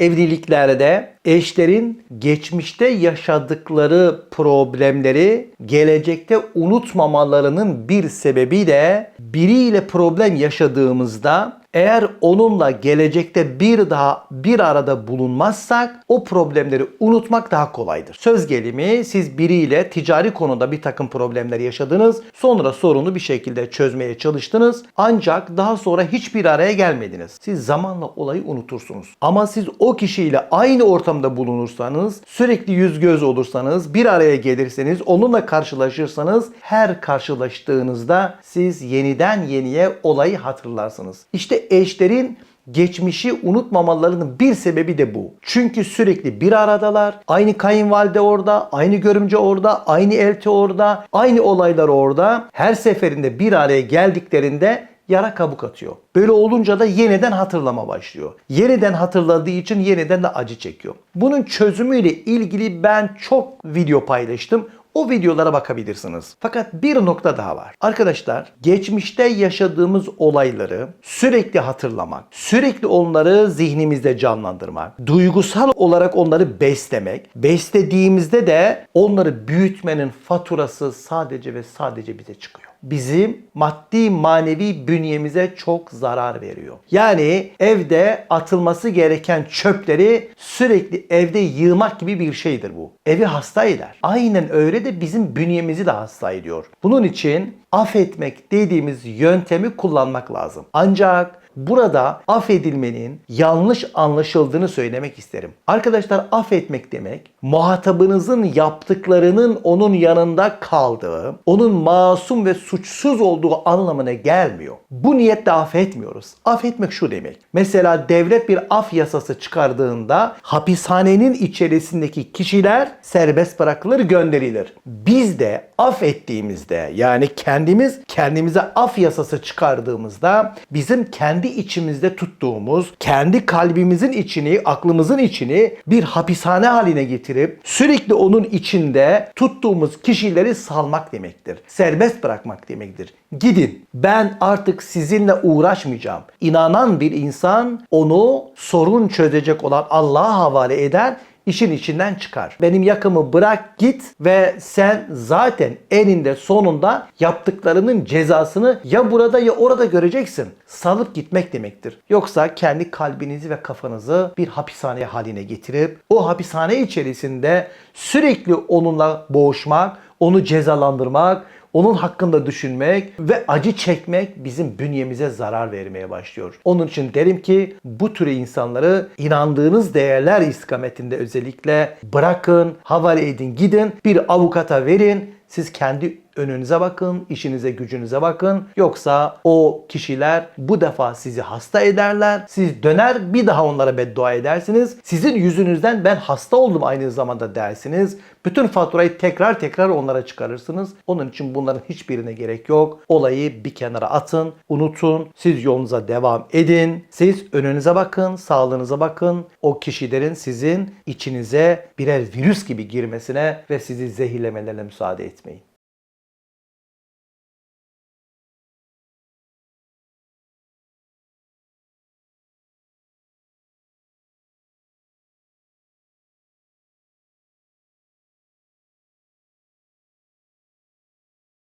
evliliklerde eşlerin geçmişte yaşadıkları problemleri gelecekte unutmamalarının bir sebebi de biriyle problem yaşadığımızda eğer onunla gelecekte bir daha bir arada bulunmazsak o problemleri unutmak daha kolaydır. Söz gelimi siz biriyle ticari konuda bir takım problemler yaşadınız. Sonra sorunu bir şekilde çözmeye çalıştınız. Ancak daha sonra hiçbir araya gelmediniz. Siz zamanla olayı unutursunuz. Ama siz o kişiyle aynı ortamda bulunursanız, sürekli yüz göz olursanız, bir araya gelirseniz, onunla karşılaşırsanız her karşılaştığınızda siz yeniden yeniye olayı hatırlarsınız. İşte eşlerin geçmişi unutmamalarının bir sebebi de bu. Çünkü sürekli bir aradalar. Aynı kayınvalide orada, aynı görümce orada, aynı elti orada, aynı olaylar orada. Her seferinde bir araya geldiklerinde yara kabuk atıyor. Böyle olunca da yeniden hatırlama başlıyor. Yeniden hatırladığı için yeniden de acı çekiyor. Bunun çözümüyle ilgili ben çok video paylaştım. O videolara bakabilirsiniz. Fakat bir nokta daha var. Arkadaşlar, geçmişte yaşadığımız olayları sürekli hatırlamak, sürekli onları zihnimizde canlandırmak, duygusal olarak onları beslemek, beslediğimizde de onları büyütmenin faturası sadece ve sadece bize çıkıyor bizim maddi manevi bünyemize çok zarar veriyor. Yani evde atılması gereken çöpleri sürekli evde yığmak gibi bir şeydir bu. Evi hasta eder. Aynen öyle de bizim bünyemizi de hasta ediyor. Bunun için affetmek dediğimiz yöntemi kullanmak lazım. Ancak Burada affedilmenin yanlış anlaşıldığını söylemek isterim. Arkadaşlar affetmek demek muhatabınızın yaptıklarının onun yanında kaldığı, onun masum ve suçsuz olduğu anlamına gelmiyor. Bu niyetle affetmiyoruz. Affetmek şu demek. Mesela devlet bir af yasası çıkardığında hapishanenin içerisindeki kişiler serbest bırakılır, gönderilir. Biz de affettiğimizde yani kendimiz kendimize af yasası çıkardığımızda bizim kendi içimizde tuttuğumuz, kendi kalbimizin içini, aklımızın içini bir hapishane haline getirip sürekli onun içinde tuttuğumuz kişileri salmak demektir. Serbest bırakmak demektir. Gidin. Ben artık sizinle uğraşmayacağım. İnanan bir insan onu sorun çözecek olan Allah'a havale eder işin içinden çıkar. Benim yakımı bırak git ve sen zaten eninde sonunda yaptıklarının cezasını ya burada ya orada göreceksin. Salıp gitmek demektir. Yoksa kendi kalbinizi ve kafanızı bir hapishane haline getirip o hapishane içerisinde sürekli onunla boğuşmak, onu cezalandırmak, onun hakkında düşünmek ve acı çekmek bizim bünyemize zarar vermeye başlıyor. Onun için derim ki bu tür insanları inandığınız değerler istikametinde özellikle bırakın, havale edin, gidin, bir avukata verin. Siz kendi önünüze bakın, işinize gücünüze bakın. Yoksa o kişiler bu defa sizi hasta ederler. Siz döner bir daha onlara beddua edersiniz. Sizin yüzünüzden ben hasta oldum aynı zamanda dersiniz. Bütün faturayı tekrar tekrar onlara çıkarırsınız. Onun için bunların hiçbirine gerek yok. Olayı bir kenara atın, unutun. Siz yolunuza devam edin. Siz önünüze bakın, sağlığınıza bakın. O kişilerin sizin içinize birer virüs gibi girmesine ve sizi zehirlemelerine müsaade etmeyin. me.